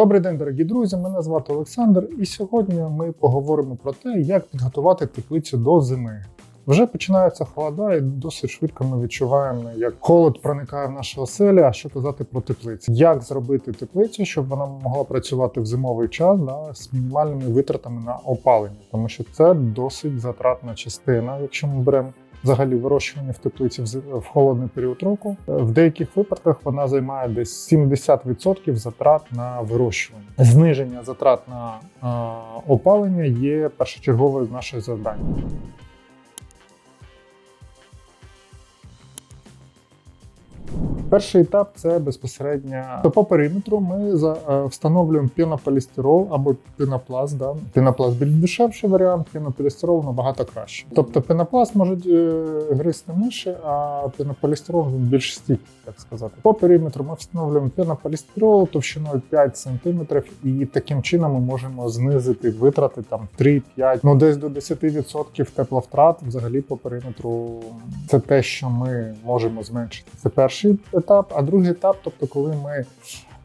Добрий день, дорогі друзі. Мене звати Олександр, і сьогодні ми поговоримо про те, як підготувати теплицю до зими. Вже починаються холода, і досить швидко ми відчуваємо, як холод проникає в наші оселі. А що казати про теплицю? Як зробити теплицю, щоб вона могла працювати в зимовий час да, з мінімальними витратами на опалення, тому що це досить затратна частина, якщо ми беремо. Взагалі вирощування в теплиці в холодний період року. Е, В деяких випадках вона займає десь 70% затрат на вирощування. Зниження затрат на е, опалення є першочерговою нашою завданням. Перший етап це безпосередньо по периметру. Ми за, е, встановлюємо пінополістирол або пінопласт. Да? Пінопласт більш дешевший варіант, пінополістирол набагато краще. Тобто пінопласт можуть е, гризти миші, а пінополістирол більш стійкий, так сказати. По периметру ми встановлюємо пінополістирол товщиною 5 см, і таким чином ми можемо знизити витрати там 3-5, ну десь до 10% тепловтрат взагалі по периметру. Це те, що ми можемо зменшити. Це перший етап. А другий етап, тобто, коли ми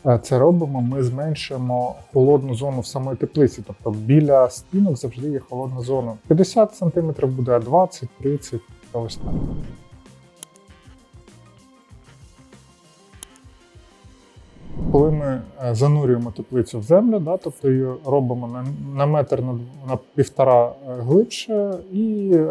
е, це робимо, ми зменшуємо холодну зону в самої теплиці. Тобто біля стінок завжди є холодна зона. 50 см буде, а 20, 30 та ось так. Коли ми е, занурюємо теплицю в землю, да, тобто її робимо на, на метр на, на півтора е, глибше, і е,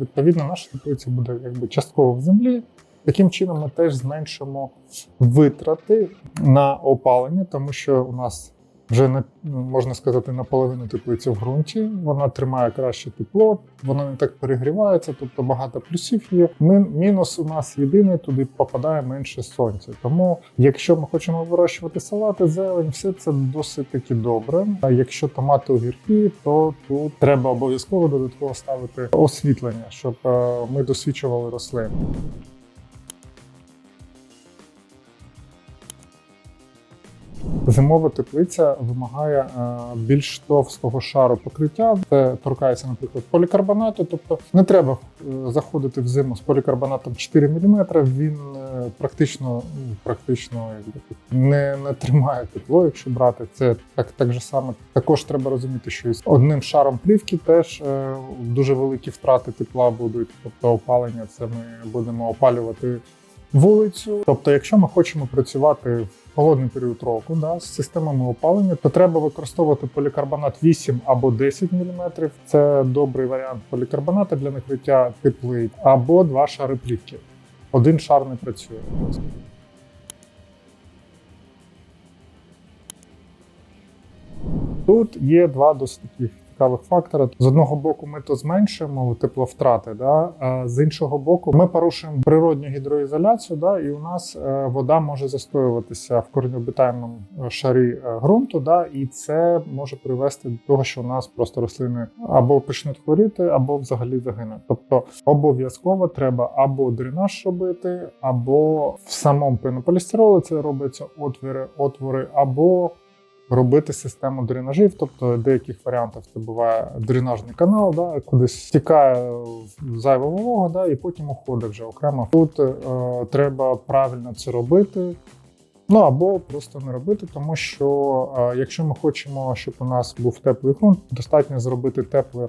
відповідно наша теплиця буде якби частково в землі. Таким чином ми теж зменшимо витрати на опалення, тому що у нас вже на можна сказати наполовину теплиці в ґрунті. Вона тримає краще тепло, вона не так перегрівається, тобто багато плюсів є. Мінус у нас єдиний, туди попадає менше сонця. Тому, якщо ми хочемо вирощувати салати, зелень, все це досить таки добре. А якщо томати огірки, то тут треба обов'язково додатково ставити освітлення, щоб е, ми досвідчували рослини. Зимова теплиця вимагає е, більш товстого шару покриття. Це торкається, наприклад, полікарбонату. Тобто не треба е, заходити в зиму з полікарбонатом 4 мм. Він е, практично, ну, практично не, не тримає тепло, якщо брати. Це так, так же само. Також треба розуміти, що із одним шаром плівки теж дуже великі втрати тепла будуть. Тобто опалення, це ми будемо опалювати вулицю. Тобто, якщо ми хочемо працювати в холодний період року да, з системами опалення, то треба використовувати полікарбонат 8 або 10 мм. Це добрий варіант полікарбоната для накриття теплиць, або два шари плівки. Один шар не працює. Тут є два досить цікавих фактори. З одного боку, ми то зменшуємо тепловтрати, да? а з іншого боку, ми порушуємо природню гідроізоляцію, да? і у нас е, вода може застоюватися в корнеобітальному е, шарі е, ґрунту, да? і це може привести до того, що у нас просто рослини або почнуть хворіти, або взагалі загинуть. Тобто обов'язково треба або дренаж робити, або в самому пенополістиролі це робиться отвори, отвори, або робити систему дренажів. Тобто, деяких варіантів це буває дренажний канал, да, кудись стікає зайва волога, да, і потім уходить вже окремо. Тут е, треба правильно це робити. Ну або просто не робити, тому що е, якщо ми хочемо, щоб у нас був теплий ґрунт, достатньо зробити теплу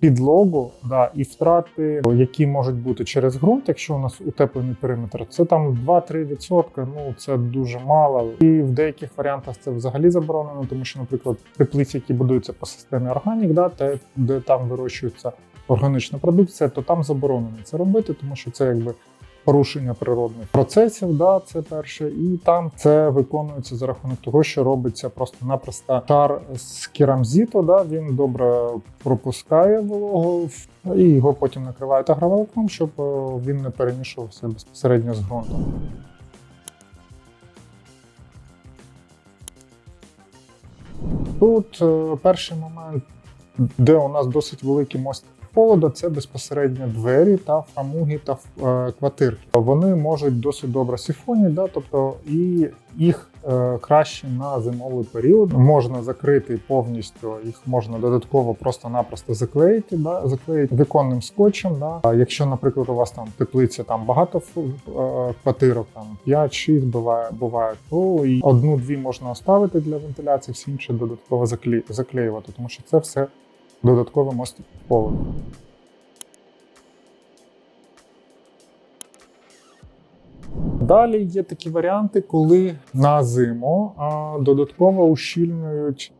підлогу, да, і втрати, які можуть бути через ґрунт, якщо у нас утеплений периметр, це там 2-3%, ну це дуже мало. І в деяких варіантах це взагалі заборонено, тому що, наприклад, теплиці, які будуються по системі органік, да, те, де там вирощується органічна продукція, то там заборонено це робити, тому що це якби. Порушення природних процесів, да, це перше, і там це виконується за рахунок того, що робиться просто-напросто шар з керамзиту, да, він добре пропускає вологу, і його потім накривають агроволокном, щоб е, він не перемішувався безпосередньо з ґрунтом. Тут е, перший момент, де у нас досить великий мостик холоду, це безпосередньо двері та фрамуги та е, квартирки. Вони можуть досить добре сифоні, да, тобто і їх е, краще на зимовий період. Можна закрити повністю, їх можна додатково просто-напросто заклеїти, да, заклеїти віконним скотчем. Да. А якщо, наприклад, у вас там теплиця там багато е, квартирок, там 5-6 буває, буває, то і одну-дві можна оставити для вентиляції, всі інші додатково закле- заклеювати, тому що це все додатково мостить поводу. Далі є такі варіанти, коли на зиму а, додатково ущільнюють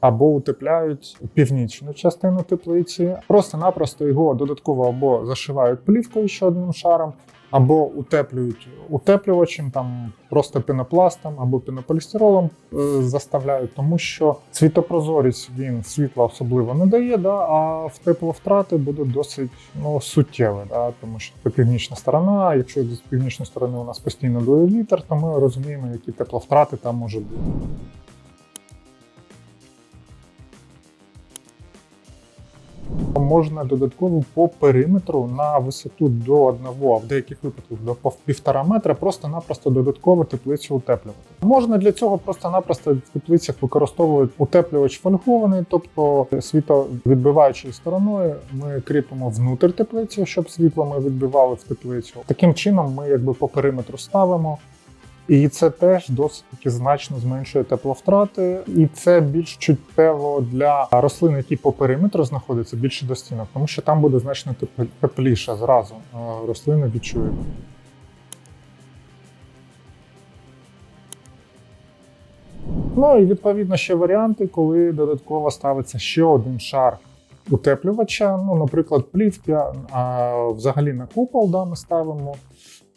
або утепляють північну частину теплиці. Просто-напросто його додатково або зашивають плівкою ще одним шаром, або утеплюють утеплювачем, там просто пінопластом або пінополістиролом е, заставляють, тому що світопрозорість він світла особливо не дає, да, а в тепловтрати будуть досить ну, суттєві, да, тому що це північна сторона. Якщо з північної сторони у нас постійно дує вітер, то ми розуміємо, які тепловтрати там можуть бути. Можна додатково по периметру на висоту до одного, а в деяких випадках до півтора метра, просто-напросто додатково теплицю утеплювати. Можна для цього просто-напросто в теплицях використовують утеплювач фольгований, тобто світловідбиваючою стороною ми кріпимо внутрь теплиці, щоб світло ми відбивали в теплицю. Таким чином ми якби по периметру ставимо. І це теж досить таки значно зменшує тепловтрати, і це більш чуттєво для рослин, які по периметру знаходяться більше до стінок, тому що там буде значно теп- тепліше зразу. е, Рослини відчують. Ну і відповідно ще варіанти, коли додатково ставиться ще один шар утеплювача. Ну, наприклад, плівки, а взагалі на купол да, ми ставимо.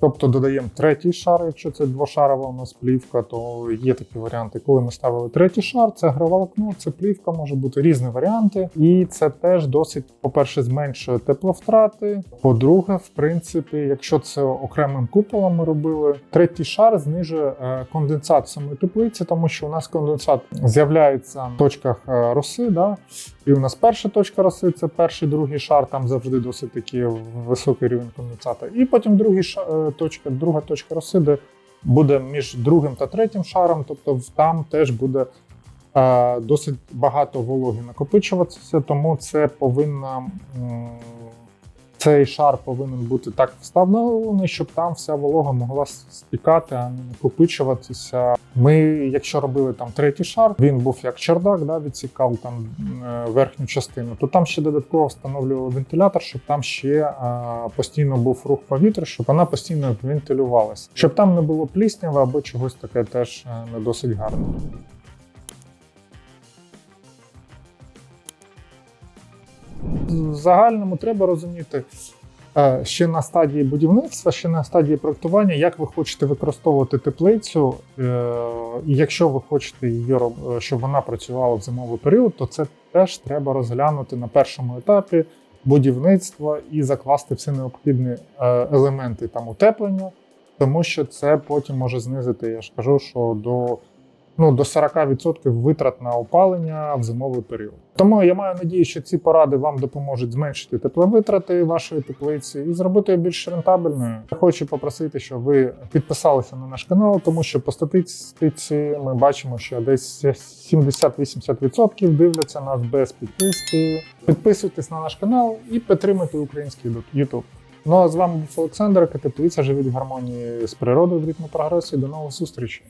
Тобто додаємо третій шар, якщо це двошарова у нас плівка, то є такі варіанти. Коли ми ставили третій шар, це граволокно, це плівка, може бути різні варіанти. І це теж досить, по-перше, зменшує тепловтрати. По-друге, в принципі, якщо це окремим куполом ми робили, третій шар знижує е, конденсат самої теплиці, тому що у нас конденсат з'являється в точках е, роси. Да? І у нас перша точка роси це перший, другий шар, там завжди досить такий високий рівень конденсата. І потім другий ша- е, точка, друга точка розсиди буде між другим та третім шаром, тобто там теж буде е, досить багато вологи накопичуватися, тому це повинна. Цей шар повинен бути так встановлений, щоб там вся волога могла стікати, а не накопичуватися. Ми, якщо робили там третій шар, він був як чердак, да, відсікав там е, верхню частину, то там ще додатково встановлювали вентилятор, щоб там ще е, постійно був рух повітря, щоб вона постійно вентилювалася. Щоб там не було пліснява або чогось таке теж е, не досить гарне. Загальному треба розуміти е, ще на стадії будівництва, ще на стадії проектування, як ви хочете використовувати теплицю. Е, І якщо ви хочете її е, щоб вона працювала в зимовий період, то це теж треба розглянути на першому етапі будівництва і закласти всі необхідні елементи там утеплення, тому що це потім може знизити, я ж кажу, що до ну, до 40% витрат на опалення в зимовий період. Тому я маю надію, що ці поради вам допоможуть зменшити тепловитрати вашої теплиці і зробити її більш рентабельною. Я хочу попросити, щоб ви підписалися на наш канал, тому що по статистиці ми бачимо, що десь 70-80% дивляться нас без підписки. Підписуйтесь на наш канал і підтримуйте український YouTube. Ну а з вами був Олександр, Теплиця живіть в гармонії з природою в ритмі прогресу. До нових зустрічей.